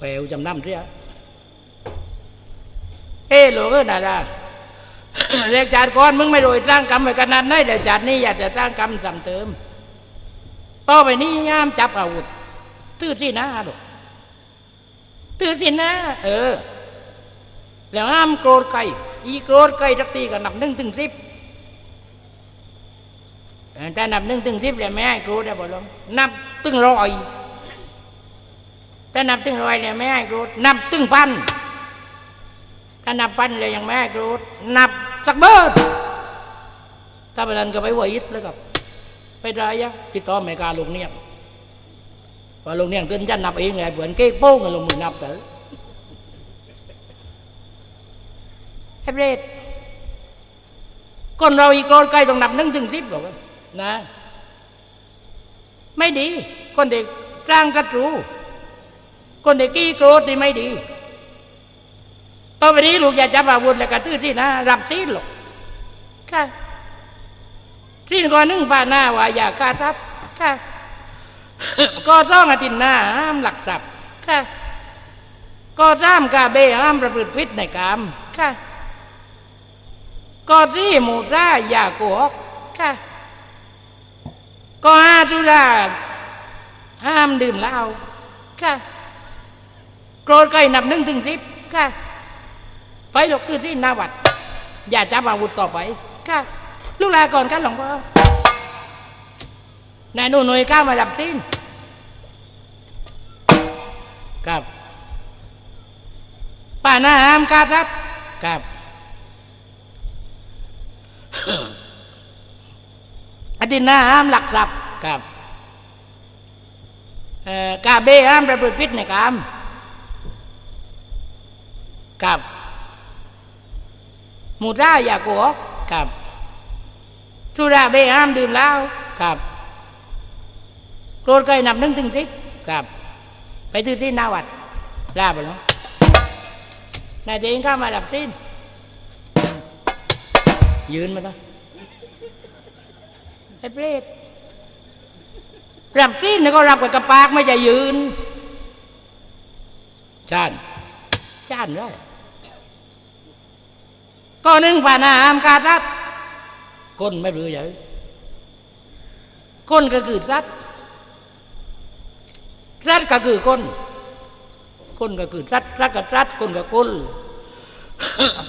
แปลวจำนำเสียเอ้หลวงเอ้ยนาดาเรียกจาดก่อนมึงไม่โดยสร้างกรรมไปขนาดไหนเดี๋ยวจาดนี้อยากจะสร้างกรรมซ้ำเติมต่อไปนี้ยามจับอาวุธตื้อที่หน้าลูกตื้อที่หน้าเออ แล้วห้ามโกรธใครอีโกรธใครสักทีก็นับหนึ่งถึงสิบเออถ้านับหนึ่งถึงสิบแล้วไม่ให้โกรธได้บ่ลงนับตึงร้อย ถ้านับตึงร้อยแล้วไม่ให้โกรธนับตึงพันถ้านับพันแล้วยังไม่ให้โกรธนับสักเบิดถ้าไปนั้นก็ไปหัวอิดแล้วกับไปได้ยังติดต่ออเมริกาลงเนี่ยพอลงเนี่ยตื่นจันนับเองเลยเหมือนเก๊กโป้งกันลงมือนับเถอเอเบรดคนเราอีกโกรใกล้ต้องนับหนึ่งถึงสิบหรอกนะ ไม่ดี คนเด็กสร้างศัตรู คนเด็กกี้โกรธนี่ไม่ดีต่อไปนี้ลูกอย่าจับอาวุธแล้วกระตื้อที่นะรับซีนหรอกค่ะซีนก่อนนึ่งป้าหน้าว่าอย่ากล้าทับค่ะก็ต้องอาทิตย์หน้าห้ามหลักทรัพย์ค่ะก็ร่ามกาเบห้ามประพฤติผิดในกรรมค่ะก็ที่หมูร่าอย่าโกหกค่ะก็ห้าสุราห้ามดื่มเหล้าค่ะ โกรธใครนับหนึ่งถึงสิบค่ะไปหลกคือที่นาวัด อย่าจับอาวุธต่อไปค่ะลูกลาก่อนกันหลวงพ่อนายหนูหน่ยก้ามาดับสิ้นครับป้าน้าห้ามครับครับครับอาทิตย์หน้าห้ามหลักทรัพย์ครับเอ่อกาเบห้ามประพฤติผิดในกรรม ครับมูราอยาโกกครับสุราเบห้ามดื่มเหล้าครับโกรธใครนับหนึ่งถึงสิบครับไปที่ที่นาวัดลาไปแล้วนายเดงเข้ามาดับสิ้นยืนมาต้องไอ้เปรตรับสิ้นแล้วก็รับกับกระปากไม่จะยืนชานชานได้ ก็หนึ่งผ่านอามกาทัดก้นไม่รู้ใหญ่ก้นก็คือสัตว์สัตว์ก็คือก้นก้นก็คือสัตว์สัตว์ก็สัตว์ก้นก็ก้น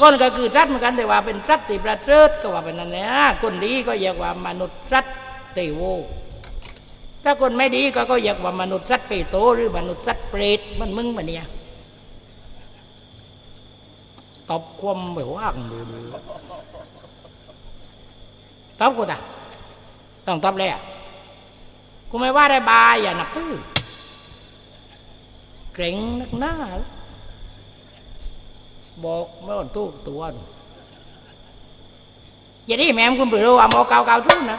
คนก็คือสัตว์เหมือนกันแต่ว่าเป็นสัตว์ที่ประเสริฐก็ว่าเป็นนั่นแหละคนดีก็เรียกว่ามนุษย์สัตว์เตโวถ้าคนไม่ดีก็ก็เรียกว่ามนุษย์สัตว์เปโตหรือมนุษย์สัตว์เปรตมันมึงมันเนี่ย ตบคว่ำไปว่างเลยตบกูนะต้องตบเลยกูไม่ว่าได้บายอย่านับปื้อเกร็งนักหน้า บอกไม่ต้องตู้ตัวอย่าได้แม่มคุณเปลือว่าโมเกาเกาทุ่นนะ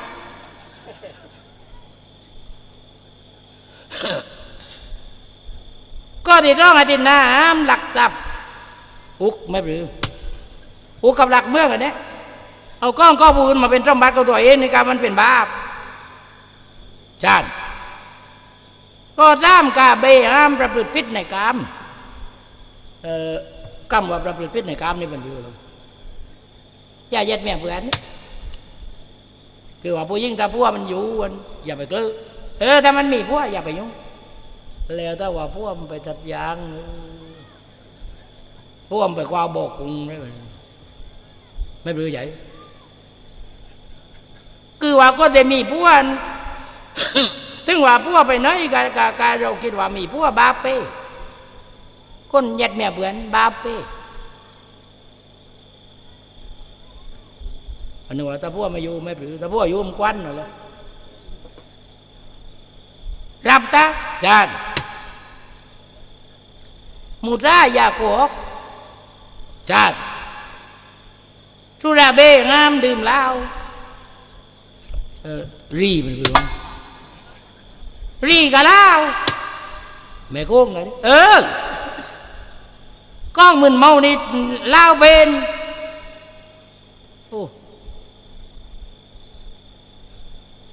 ก็ติดร้องอดินน้ำหลักทรัพย์ เมื่อกันเนี่ยเอาก้องก้อปูนมาเป็นจ้องบัตรกับตัวเองในการมันเป็นบาปชาติก็ร่ามกาเบห้ามประพฤติผิดในกรรมเอ่อกรรมว่าประพฤติผิดในกรรมนี่มันอยู่แล้วอย่าเย็ดแม่เพื่อนคือว่าผู้ยิ่งถ้าพัวมันอยู่มันอย่าไปตื้อเออถ้ามันมีพัวอย่าไปยุ่งแล้วถ้าว่าพัวมันไปตัดยาง พัวมันไปกวาบอกกุงไม่เป็นไม่รู้ใหญ่คือว่าก็จะมีพัวถึงว่าพัวไปไหนกากากาเราคิดว่ามีพัวบาปเป้คนยัดแม่เบือนบาปเป้อันนี้ว่าถ้าพวกมาอยู่ไม่ปรือถ้าพวกอยู่มันควันน่ะเลยรับตาจานมุราอยาโกก จานทุราเบงามดื่มเหล้าเออรีมันคือรีกับเหล้าแม่โกงไงเออก้องมึนเมานี่เล่าเบนโอ้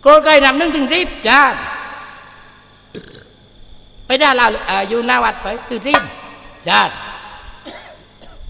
โกรธใครนับหนึ่งถึงสิบจ้าไปได้เราเอ่อยู่หน้าวัดไปตื่นริ้นญาติอย่านั่งใกล้า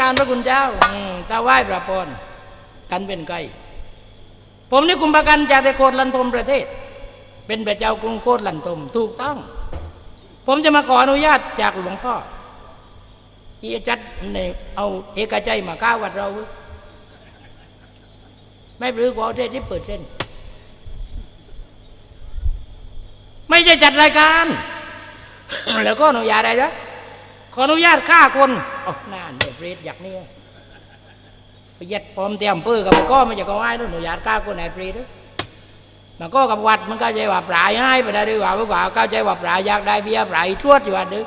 การพระคุณเจ้าตาไหว้พระพรกันเป็นไกผมนี่คุมประกันจากในโคดลันทมประเทศ เป็นพระเจ้ากรุงโคดลันทมถูกต้อง ผมจะมาขออนุญาตจากหลวงพ่อที่จะจัดในเอาเอกใจมาก้าวัดเรา ไม่รือกว่าเทศที่เปิดเส้น ไม่ใช่จัดรายการ แล้วก็อนุญาตอะไรนะ ขออนุญาตฆ่าคนโอ้น่านเด็ดเรดอยากนี่ไปยัดปลอมเตรียมปื้อกับก็ไม่จะก็ง่ายนู่นอนุญาตฆ่าคนไหนเปรตด้วยมันก็กับวัดมันก็ใจว่าปลายง่ายไปได้ดีกว่าเพราะว่าเข้าใจว่าปลายอยากได้เบียปลายทวดอยู่วันนึง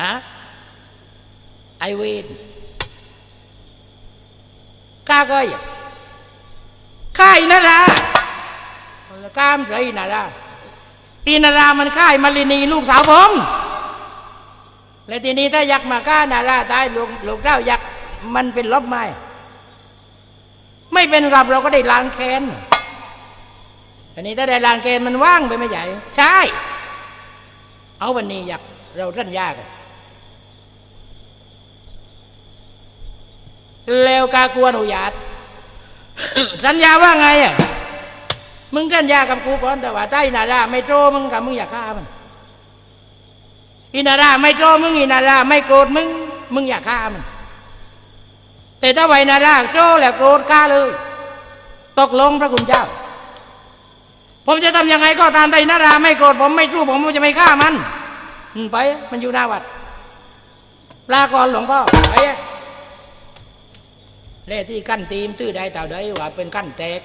นะไอเวนฆ่าก็อย่าฆ่าอินาราฆ่ามไรอินาราอินารามันฆ่ามาลินีลูกสาวผม แล้วทีนี้ถ้ายักษ์มาฆ่านาราตายลูกลูกเจ้ายักษ์มันเป็นลบไม้ไม่เป็นกับเราก็ได้ล้างแค้นอันนี้ถ้าได้ล้างแค้นมันว่างไปไม่ใหญ่ ใช่ เอาวันนี้อยักเราท่านยากนแล้วกากลัวอนุญาตสัญญาว่าไงอะมึงสัญญากับกูก่อนแต่ว่าใต้นาราไม่โตมึงกับมึงอย่าฆ่ามัน อินาราไม่โจมึงอินาราไม่โกรธมึง มึงอย่าฆ่ามัน แต่ถ้าไวนาราโจแล้วโกรธฆ่าเลย ตกลงพระคุณเจ้า ผมจะทำยังไงก็ตามใจนาราไม่โกรธผมไม่สู้ผมผมจะไม่ฆ่ามันไป มันอยู่หน้าวัดลาก่อนหลวงพ่อไปเล่ที่กั้นตีมตื้อใดต่อใดว่าเป็นกั้นแตก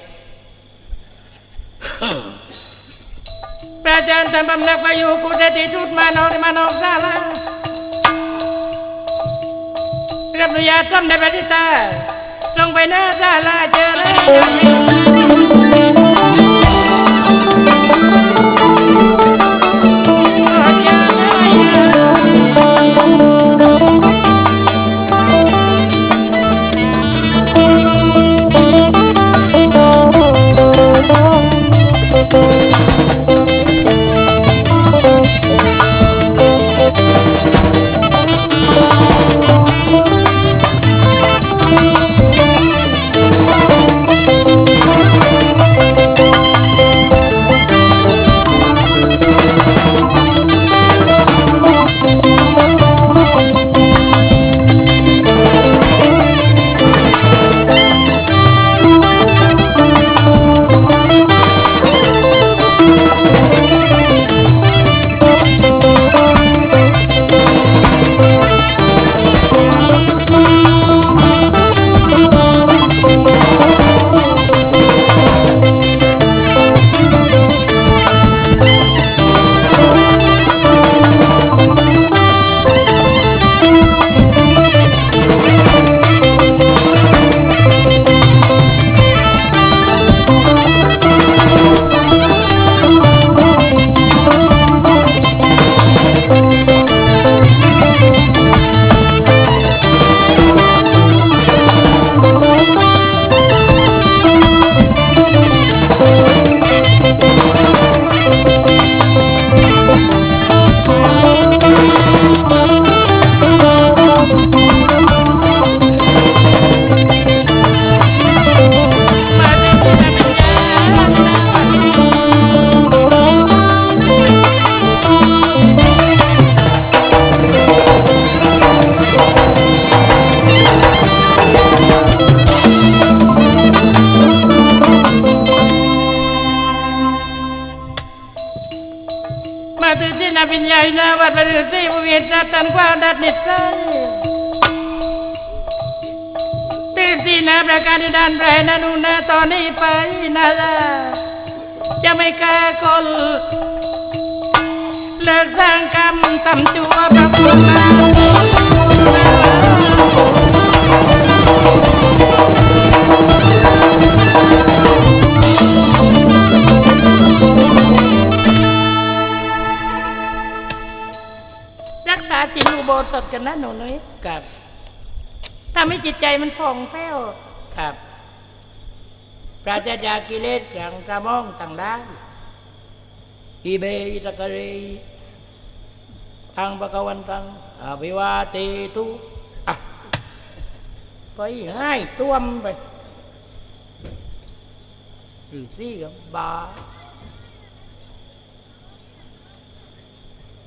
ประจันทำบำนักไปอยู่กุฏิที่ชุดมานอนมานอนซาลารับอนุญาต้นในปฏิตาลงไปหน้าซาลาเจอแล้ว วัดปฏิสีพระเวทสัตันกว่าดัดนิสัยที่ที่นาประการด้านไรนานุนาตอนนี้ไปนาลาจะไม่กล้าคนเลิกสร้างกรรมทำชั่วประพุทธ อุโบสถกันนะหนูน้อยกับทำให้จิตใจมันผ่องแผ้วครับปราศจากกิเลสกลางกระมองต่างด้านอิเบอิตะกะเรทังปะกวันตังอภิวาเตตุอะไปง่ายต้วมไปหรือซี่กับบา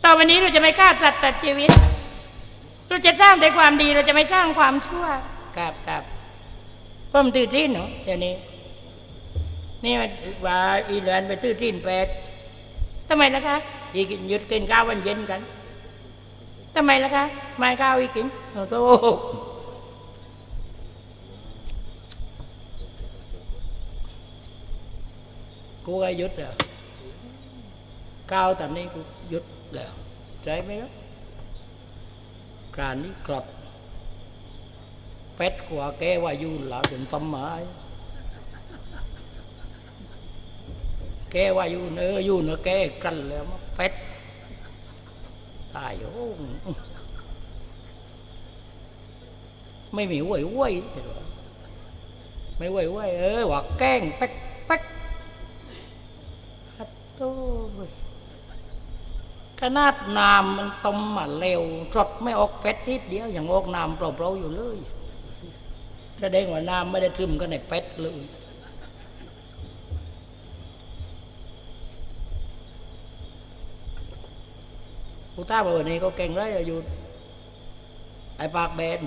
ต่อวันนี้เราจะไม่ฆ่าสัตว์ตัดชีวิต เราจะสร้างแต่ความดีเราจะไม่สร้างความชั่วครับครับเพิ่มตื่นที่หนูเดี๋ยวนี้ นี่มันว่าอีเลือนไปตื้อที่นแปดทำไมล่ะคะอีกินหยุดกินข้าววันเย็นกันทำไมล่ะคะไม่ข้าวอีกินโอ้โตกูก็หยุดแล้วข้าวตอนนี้กูหยุดแล้วใจไหมครับ กรานนี้กรอบเป็ดกว่าแกว่ายุ่นหลังถึงต้มไม้แกว่ายู่เนื้ออยู่เนื้อแกกันแล้วมาเป็ดตายโอ้ไม่มีไหวไหวไม่ไหวไหวเออว่าแกล้งเป๊กเป๊กฮัตโต้ ขนาดน้ำมันต้มมาเร็วสดไม่ออกเป็ดนิดเดียวอย่างออกน้ำเปล่าๆอยู่เลยแสดงว่าน้ำไม่ได้ซึมกันในเป็ดเลยผู้ต้าบอกว่านี่ก็เก่งเลยอยู่ ไอ้ปากเบน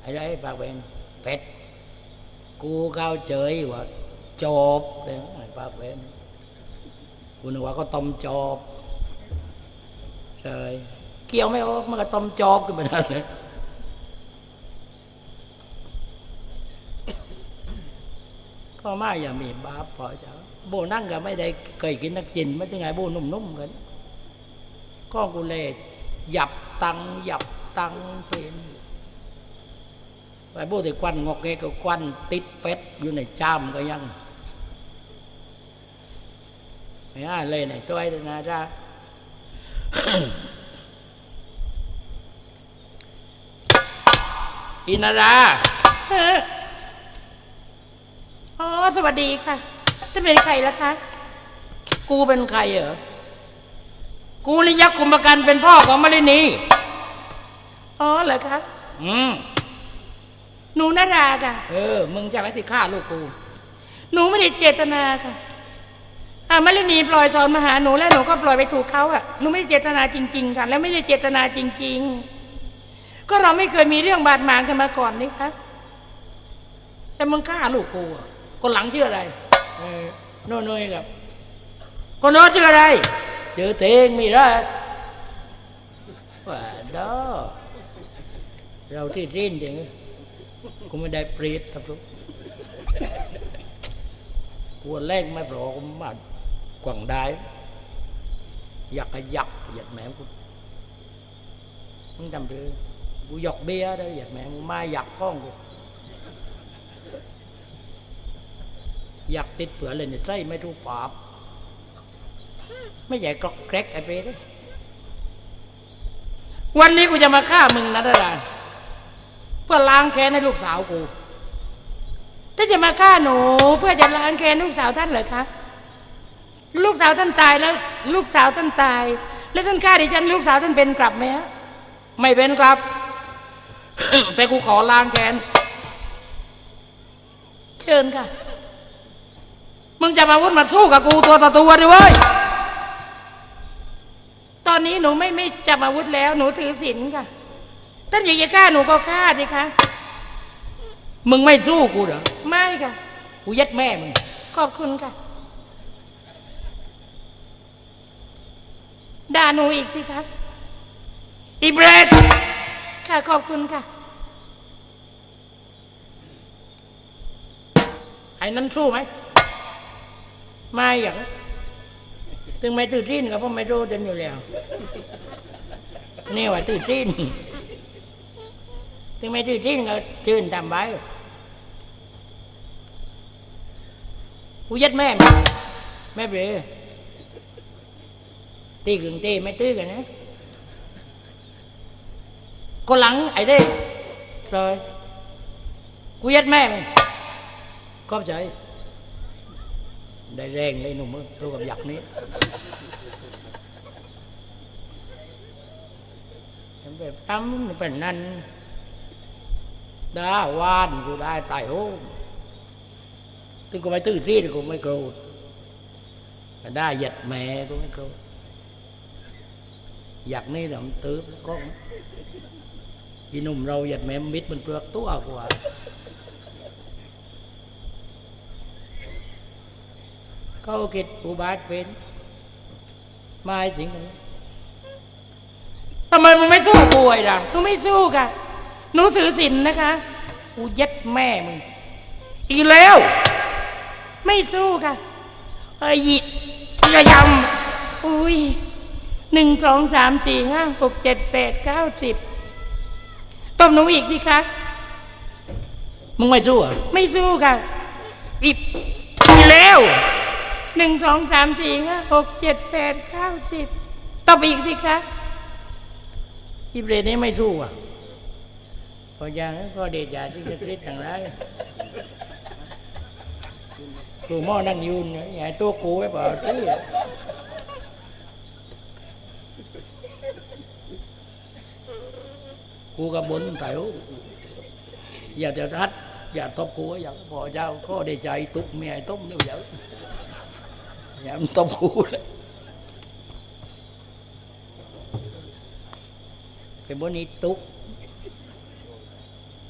ไอ้ไรปากเบนเป็ดกูเข้าเฉยว่าจบเลยไอ้ปากเบน กูนึกว่าก็ต้มจอบใช่เกี่ยวไม่ออกมันก็ต้มจอบกันไปนั่นเลยก็ม่อย่ามีบาปพอจะโบนั่งก็ไม่ได้เคยกินนักจินไม่ใช่ไงโบนุ่มๆกันก็กูเลยหยับตังหยับตังเป็นไปบูดแต่ควันงอกเกก็ควันติดเป็ดอยู่ในจามก็ยัง ไม่น่าเลยในตัวไอ้นะจ้าอินาราเอออ๋อ สวัสดีค่ะจะเป็นใครล่ะคะ กูเป็นใครเหรอ กูลิยักษ์คุมประกันเป็นพ่อของมารินี อ๋อเหรอคะ อืม หนูนาราค่ะ เออ มึงจะไม่ติฆ่าลูกกู หนูไม่ได้เจตนาค่ะ อ่ามารินีปล่อยสอนมาหาหนูแล้วหนูก็ปล่อยไปถูกเขาอะหนูไม่ได้เจตนาจริง ๆ ค่ะ แล้วไม่ได้เจตนาจริง ๆ ก็เราไม่เคยมีเรื่องบาดหมางกันมาก่อนนี่คะแต่มึงฆ่าลูกกูอะคนหลังชื่ออะไรเออโน่นๆกับคนโน้นชื่ออะไรชื่อเทงมีไรว่าดอเราที่รินจริงงี้กูไม่ได้เปรีดทับทุกกูแรกไม่ปลอกูมา กว่างได้อยากกะยักอยากแหมกูมึงทำเรือกูหยอกเบี้ยได้อยากแหมกูมาอยากข้องกูอยากติดเผือเลยในใจไม่รู้ปราบไม่ใหญ่กรอกแกรกไอ้เปรตเลยวันนี้กูจะมาฆ่ามึงนะดารานเพื่อล้างแค้นให้ลูกสาวกูถ้าจะมาฆ่าหนู เพื่อจะล้างแค้นลูกสาวท่านเหรอคะ ลูกสาวท่านตายแล้ว ลูกสาวท่านตาย แล้วท่านฆ่าดิฉันลูกสาวท่านเป็นกลับไหมฮะไม่เป็นครับแต่กูขอล้างแค้นเชิญค่ะ มึงจะมาวุ่นมาสู้กับกูตัวต่อตัวดิเว้ยตอนนี้หนูไม่ไม่จับอาวุธแล้ว หนูถือศีลค่ะท่านอยากจะฆ่าหนูก็ฆ่าสิคะมึงไม่สู้กูเหรอไม่ค่ะกูยัดแม่มึงขอบคุณค่ะ ด่าหนูอีกสิคะอีเบรดค่ะขอบคุณค่ะ ไอ้นั่นสู้ไหมไม่อย่างถึงไม่ตื่นสิ้นก็เพราะไม่รู้จนอยู่แล้ว นี่ว่าตื่นสิ้นถึงไม่ตื่นสิ้นก็ชื่นตามใบกูยัดแม่แม่เบร ตีกึ่งตีไม่ตื้อกันนะก็หลังไอ้เด้ rồi กูยัดแม่มันขอบใจ ได้แรงเลยหนุ่มเอ้ยตัวกับหยักนี้แบบตั้มเป็นนั่นได้วานกูได้ตายโอ้ถึงกูไม่ตื้อซีดกูไม่โกรธแต่ได้หยัดแม่กูไม่โกรธ หยักนี่เดี๋ยวมันตื้อแล้วก็อีหนุ่มเราหยัดแม่มิดมันเปลือกตัวกว่าเขาคิดอุบาทเป็นไมาสิงทำไมมึงไม่สู้ป่วยล่ะหนูไม่สู้ค่ะหนูถือศีลนะคะกูเย็ดแม่มึงอีแล้ว ไม่สู้ค่ะไอ้ยิระยอุ้ย หนึ่งสองสามสี่ห้าหกเจ็ดแปดเก้าสิบตบหนูอีกสิคะำมึงไม่สู้เหรอะไม่สู้ค่ะอีอีแล้วหนึ่งสองสามสี่ห้าหกเจ็ดแปดเก้าสิบตบอีกสิคะอีเบรนี้ไม่สู้อะพออย่างนั้นก็เดชยาที่จะคลิดทางไรายกูหม้อนั่งยืนเนี่ยไอ้ตัวกูไอ้บ่าวที่ กูกับบนใส่อย่าจะทัดอย่าตบกูอย่าพอเจ้าก็ได้ใจตุกเมียต้มเดี๋ยวอย่าอย่าตบกูเลยไปบนนี้ตุก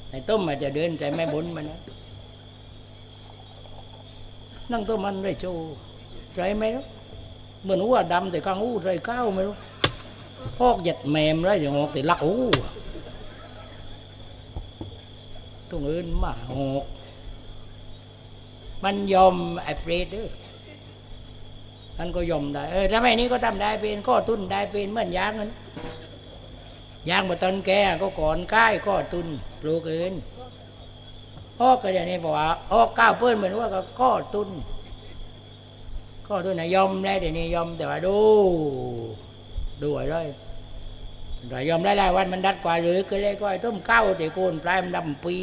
ไอ้ต้มมันจะเดินแต่ไม่บนมันนะนั่งต้มมันได้โชว์ใจไหมรู้เหมือนหัวดำแต่กลางอู้ใจก้าวไม่รู้พอกหยัดแมมแล้วอย่างงอกแต่ลักอู้ ต้องเอินมาหกมันยอมไอ้เปรตเด้อมันก็ยอมได้ เออทำไมนี้ก็ทำได้เป็นก็ตุ้นได้เป็นเหมือนยางนั้นยางมาตอนแก่ก็ก่อนใกล้ก็ตุ้นปลูกเอินออกก็เดี๋ยวนี้บอกว่าออกก้าวเปิ้นเหมือนว่าก็ก็ตุ้นก็ตุ้นนะยอมได้เดี๋ยวนี้ยอมแต่ว่าดูดูไอ้เลย แต่ยอมได้หลายวันมันดัดกว่าหรือก็เลยก็ไอ้ต้มเก้าตีโกนปลายมันดำปี